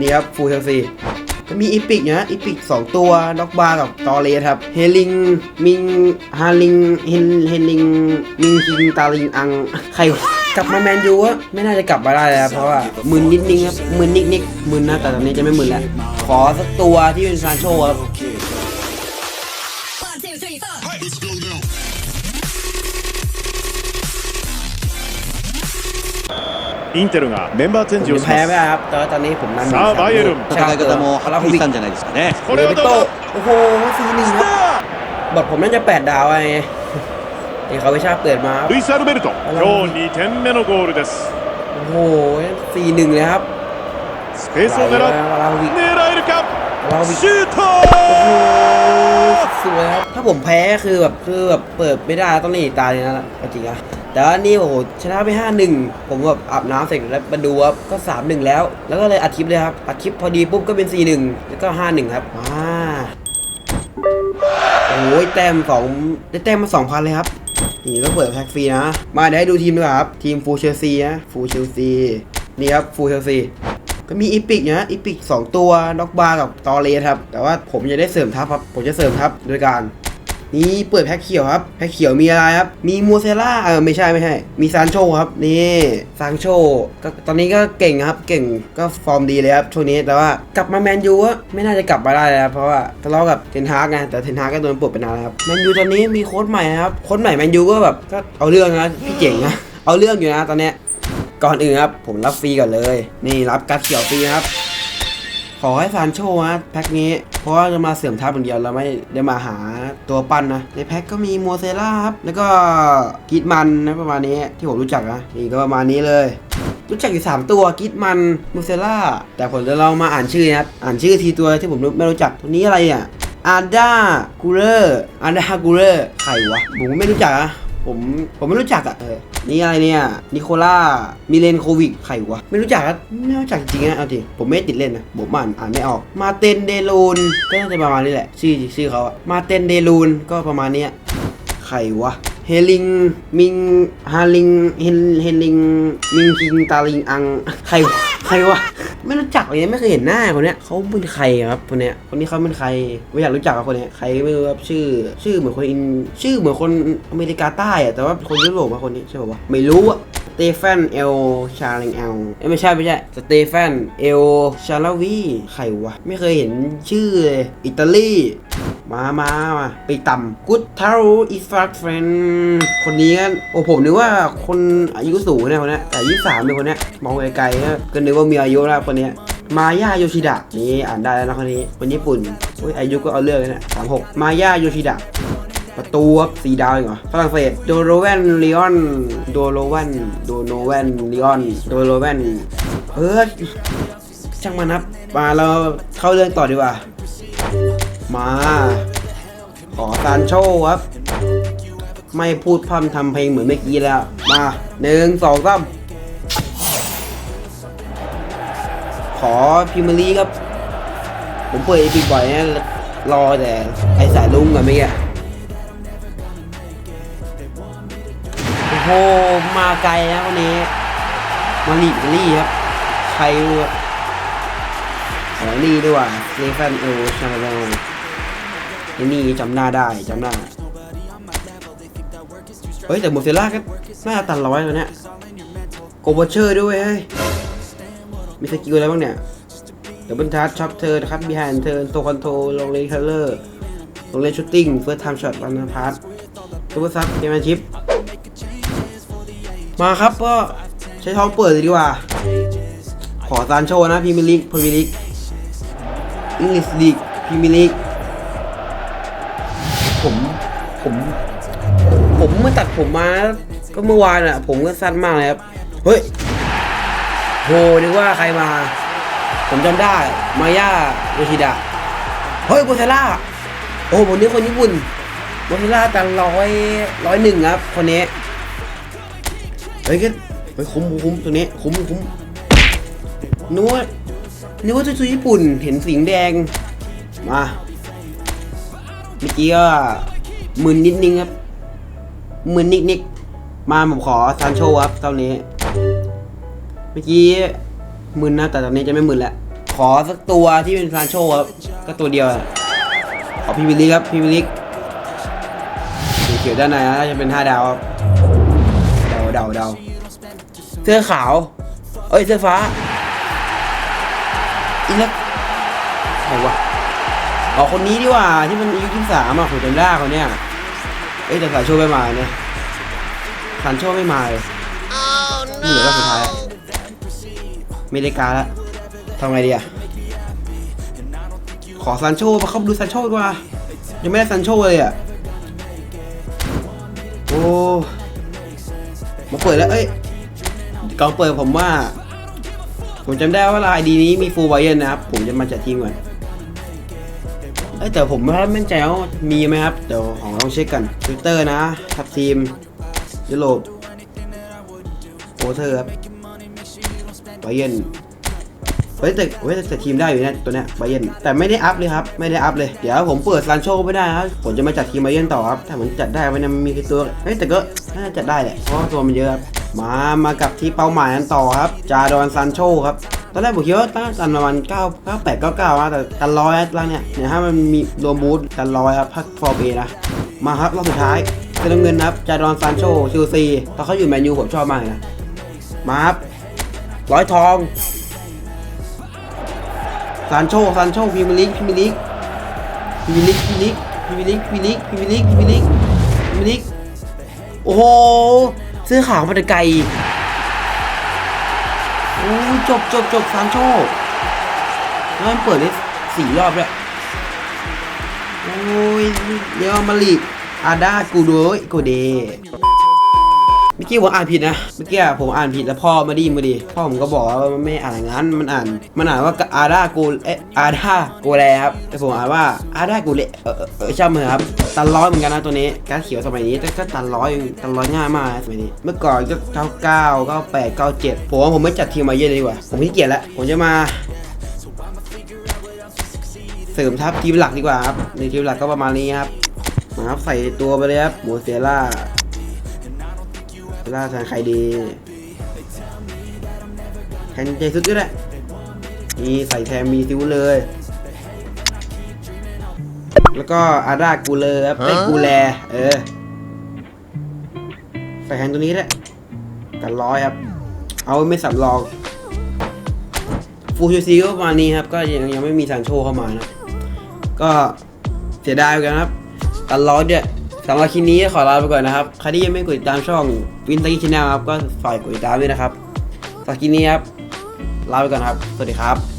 นี่ครับฟูเชลซีก็มีอีพิกนะอีพิกสองตัวด็อกบาร์กับตอเลสครับเฮลิงมิงฮาลิงเฮนเฮลิงมิงคิงตาลิงอังใครกลับมาแมนยูอะไม่น่าจะกลับมาได้แล้ว เพราะว่ามึนนิดนึงครับมึนนิดนิดมึนนะแต่ตอนนี้จะไม่มึนแล้ว ขอสักตัวที่เป็นซานโชครับ インテルがメンバーチェンジ ผ を ม し แพ้ ま ไม่ได้ครับแต่ว่าตอนนี้ผมนำ さあバイエルン ชนะ 戦い方も คา は รา っ โค きり วิ し ก たんじゃないですかね。すこ เล れ เบ をどう โต้ ぞ โอ้โหซีหนึ่งครับบทผมน่าจะแปดดาวไงนี่เขาไม่ชาเปิดมาครับ ルイス・アルベルト今日2点目のゴールです โอ้โหสี่หนึ่งเลยครับ スペースを狙う วาลาวิก 狙えるか วาลาวิก シュート โอ้โหสวยครับ ถ้าผมแพ้คือแบบคือแบบเปิดไม่ได้ต้องหนีตายเลยนะเอาจริงอะ แต่ว่านี่โอ้โหชนะไปห้าหนึ่งผมแบบอาบน้ำเสร็จแล้วมาดูครับก็สามหนึ่งแล้ว แล้วก็เลยอัดคลิปเลยครับอัดคลิปพอดีปุ๊บก็เป็นสี่หนึ่งแล้วก็ห้าหนึ่งครับว้าโอ้ยแต้มสองได้แต้มมาสองพันเลยครับนี่ต้องเปิดแพ็กฟรีนะ มาเดี๋ยวให้ดูทีมดีกว่าครับ ทีมฟูเชลซีนะฟูเชลซีนี่ครับฟูเชลซีก็มีอีพิกนะอีพิกสองตัวด็อกบาร์กับตอเลสครับ แต่ว่าผมจะได้เสริมทัพครับ ผมจะเสริมทัพโดยการ นี่เปิดแพ็คเขียวครับแพ็คเขียวมีอะไรครับ มีมูเซล่าเออไม่ใช่ไม่ใช่ มีซานโชครับนี่ซานโชก็ตอนนี้ก็เก่งครับเก่งก็ฟอร์มดีเลยครับช่วงนี้แต่ว่ากลับมาแมนยูอะไม่น่าจะกลับมาได้แล้วครับเพราะว่าทะเลาะกับเทนฮากไงแต่เทนฮากก็โดนปลดไปนานแล้วครับแมนยูตอนนี้มีโค้ชใหม่นะครับโค้ชใหม่แมนยูก็แบบก็เอาเรื่องนะพี่เจ๋งนะเอาเรื่องอยู่นะตอนเนี้ยก่อนอื่นครับผมรับฟรีก่อนเลย นี่รับการดเขียวฟรีครับ ขอให้ซานโชนะแพ็คนี้ เพราะว่าจะมาเสริมทัพอย่างเดียวเราไม่ได้มาหาตัวปั้นนะ ในแพ็คก็มีมัวเซล่าครับ แล้วก็กิดมันนะประมาณนี้ที่ผมรู้จักนะนี่ก็ประมาณนี้เลยรู้จักอยู่ 3 ตัวกิดมันมูเซล่า แต่ผมจะลองมาอ่านชื่อนะครับ อ่านชื่อทีตัวที่ผมไม่รู้จักตัวนี้อะไรอะอาดากูเลอร์อาดากูเลอร์ใครวะผมไม่รู้จักอะ ผมผมไม่รู้จักอะเออนี่อะไรเนี่ยนิโคล่ามิเลนโควิกใครวะไม่รู้จักอะไม่รู้จักจริงๆนะเอาจริงผมไม่ติดเล่นนะผมอ่านอ่านไม่ออกมาเตนเดลูนก็น่าจะประมาณนี้แหละชื่อชื่อเขาอะมาเตนเดลูนก็ประมาณเนี้ยใครวะ เฮลิง มิง ฮาลิง เฮนเฮลิง มิงคิง ตาลิง อัง ใครวะใครวะ ไม่รู้จักเลยไม่เคยเห็นหน้าคนเนี้ยเขาเป็นใครครับคนเนี้ย คนนี้เขาเป็นใคร ไม่อยากรู้จักกับคนเนี้ย ใครไม่รู้ครับชื่อ ชื่อเหมือนคนอิน ชื่อเหมือนคนอเมริกาใต้อะแต่ว่าคนยุโรปอะคนนี้ใช่ป่าวะ ไม่รู้อะสเตฟานเอลชาลิงเอลไม่ใช่ไม่ใช่สเตฟานเอลชาลาวี ใครวะ ไม่เคยเห็นชื่อเลยอิตาลี มามามาไปต่ำกุดทารูอีฟาร์เฟนคนนี้กันโอ้ผมนึกว่าคนอายุสูงเนี่ยคนนี้แต่ยี่สามเป็นคนนี้มองไกลๆนะก็นึกว่ามีอายุแล้วคนนี้มาย่าโยชิดะนี่อ่านได้แล้วนะคนนี้คนญี่ปุ่นโอ้ยอายุก็เอาเรื่องเลยนะสามหกมาย่าโยชิดะประตูครับสีดาวเองเหรอฝรั่งเศสโดโรแวนลีออนโดโรแวนโดโนแวนลีออนโดโรแวนเออช่างมันครับมาเราเข้าเรื่องต่อดีกว่า มา ขอซานโชครับ ไม่พูดพร่ำทำเพลงเหมือนเมื่อกี้แล้ว มาหนึ่งสองสามขอพิมพ์ลีครับ ผมเปิดเอพิบ่อยนะรอแต่ไอสายลุงกับเมื่อกี้โอ้โห มาไกลนะวันนี้ มาลีบลี่ครับ ใครรู้ครับขอลีด้วยว่ะเลฟันเอชาลาล ไอ้นี่จำหน้าได้จำหน้าเฮ้ยแต่โมเซล่าก็น่าตันร้อยแล้วเนี่ยโกบเชอร์ด้วยเฮ้ยมีสกิลอะไรบ้างเนี่ยเดี๋ยวบรรทัดช็อปเธอนะครับบีไฮนเธอโซคอนโทรลงเลนเทเลอร์ลงเลนชูตติ้งเฟิร์สไทม์ช็อตวันนพาร์ทซูเปอร์ซับเกมแมนชิปมาครับก็ใช้ท้องเปิดเลยดีกว่า ขอซานโชนะพรีเมียร์ลีกพรีเมียร์ลีกอังกฤษลีกพรีเมียร์ลีก ผมผม ผมเมื่อตัดผมมาก็เมื่อวานอะ ผมก็สั้นมากเลยครับ เฮ้ยโหนึกว่าใครมา ผมจำได้ มาย่าโยชิดะ เฮ้ยโบเซล่า โอ้โหผมนึกคนญี่ปุ่นโบเซล่าตันร้อยร้อยหนึ่งครับ คนนี้ เฮ้ยก็เฮ้ยคุ้มคุ้มตัวนี้คุ้มคุ้มนึกว่านึกว่าตัวญี่ปุ่น เห็นสีแดง มา เมื่อกี้ก็มึนนิดนึงครับมึนนิดนิดมาผมขอซานโชครับตอนนี้ เมื่อกี้มึนนะแต่ตอนนี้จะไม่มึนแล้วขอสักตัวที่เป็นซานโชครับก็ตัวเดียวขอพรีเมิลิกครับพรีเมิลิกสีเขียวด้านในนะจะเป็นห้าดาวครับเดาเดาเดาเสื้อขาว เอ้ยเสื้อฟ้าอีเล็กไหนวะ อ๋อคนนี้ดีกว่าที่มันอายุยี่สามอะผมจำได้คนเนี้ยเอ้ยแต่สายโชว์ไม่มาเนี่ยสันโชว์ไม่มาเลยนี่เหลือรอบสุดท้ายอะไม่ได้การละทำไงดีอะขอซันโชมาเข้ามาดูซันโชดีกว่า ยังไม่ได้ซันโชเลยอะโอ้มาเปิดแล้วเอ้ยก่อนเปิดผมว่า ผมจำได้ว่าลายดีนี้มีฟูลไวเยนนะครับ ผมจะมาจัดทีมก่อน เอ้ยแต่ผมไม่มั่นใจว่ามีไหมครับ เดี๋ยวของลองเช็คกันทวิตเตอร์นะทับทีมยุโรปโอเทอร์ครับไวเยนเฮ้ยแต่เฮ้ยแต่ทีมได้อยู่นะตัวเนี้ยไบเยนแต่ไม่ได้อัพเลยครับ ไม่ได้อัพเลย เดี๋ยวผมเปิดซันโชไม่ได้ครับผมจะมาจัดทีมไบเยนต่อครับถ้ามันจัดได้มันมีแค่ตัวเฮ้ยแต่ก็น่าจะได้แหละเพราะตัวมันเยอะครับมามากับที่เป้าหมายกันต่อครับ จาดอนซันโชครับ ตอนแรกผมคิดว่าตั้งกันประมาณ9 9 8 9 9นะแต่กันร้อยนะร่างเนี่ยเนี่ยถ้ามันมีรวมบูธกันร้อยครับพักฟอร์เบนะมาครับรอบสุดท้ายเสื้อน้ำเงินนะครับจาดอนซานโชเชลซีตอนเขาอยู่แมนยูผมชอบมากนะมาครับร้อยทองซานโชซานโชพรีเมียร์ลีกพรีเมียร์ลีกพรีเมียร์ลีกพรีเมียร์ลีกพรีเมียร์ลีกพรีเมียร์ลีกพรีเมียร์ลีกพรีเมียร์ลีกพรีเมียร์ลีกโอ้โหเสื้อขาวมาแต่ไกล โอ้ยจบจบจบซานโชแล้วมันเปิดได้สี่รอบด้วยโอ้ยเดี๋ยวมาลีอาดากูโดยกูเด เมื่อกี้ผมอ่านผิดนะ เมื่อกี้ผมอ่านผิดแล้วพ่อมาดีมาดี พ่อผมก็บอกว่ามันไม่อ่านอย่างนั้น มันอ่าน มันอ่านว่าอาดากูเอะอาดากูแลครับ แต่ผมอ่านว่าอาดากูเลเออเออเออช่างมือครับ ตันร้อยเหมือนกันนะตัวนี้การเขียวสมัยนี้ก็ตันร้อยตันร้อยง่ายมากสมัยนี้ เมื่อก่อนก็เก้าเก้าเก้าแปดเก้าเจ็ดผมว่าผมไม่จัดทีมมาเยอะเลยดีกว่า ผมขี้เกียจแล้ว ผมจะมาเสริมทัพทีมหลักดีกว่าครับ ในทีมหลักก็ประมาณนี้ครับมาครับใส่ตัวไปเลยครับหมูเซล่า ล่าแทนใครดีแทนเจสุดก็ได้นี่ใส่แทนมีซิวเลย แล้วก็อาดากูเลอครับไอ้ยกูแล เออ ใส่แทนตัวนี้แหละกันร้อยครับ เอาไม่สับรองฟูชิซีก็ประมาณนี้ครับ ก็ยังยังไม่มีซานโชเข้ามานะ ก็เสียดายเหมือนกันครับตันร้อยเนี่ย สำหรับคลิปนี้ขอลาไปก่อนนะครับ ใครที่ยังไม่กดติดตามช่องวินตี้ชแนลครับ ก็ฝากกดติดตามด้วยนะครับสำหรับคลิปนี้ครับ ลาไปก่อนครับ สวัสดีครับ